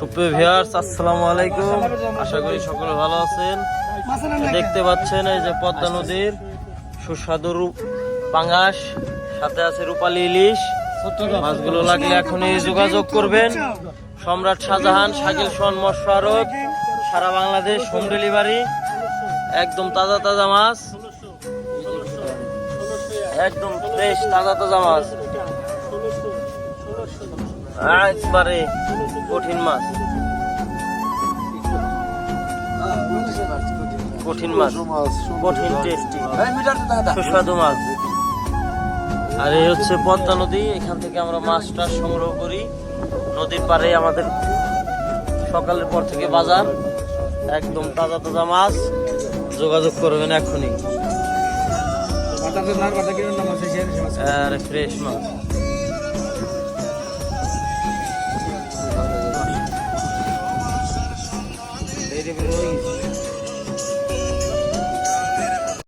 আসসালামু আলাইকুম। আশা করি সকলে ভালো আছেন। দেখতে পাচ্ছেন এই যে পদ্মা নদীর সুস্বাদু রূপ পাঙ্গাস সাথে আছে রূপালী ইলিশ। মাছগুলো লাগলে এখনই যোগাযোগ করবেন। সম্রাট শাহজাহান, শাকিল সন আড়ত সারা বাংলাদেশ হোম ডেলিভারি। একদম তাজা তাজা মাছ। একদম ফ্রেশ তাজা তাজা মাছ। একবারে কঠিন মাছ। কঠিন মাছ। কঠিন টেস্টি সুস্বাদু মাছ। আর এই হচ্ছে পদ্মা নদী। এখান থেকে আমরা মাছটা সংগ্রহ করি। নদীর পাড়ে আমাদের সকালের পর থেকে বাজার। একদম তাজা তাজা মাছ। যোগাযোগ করবেন এখনই। আর ফ্রেশ মাছ। please.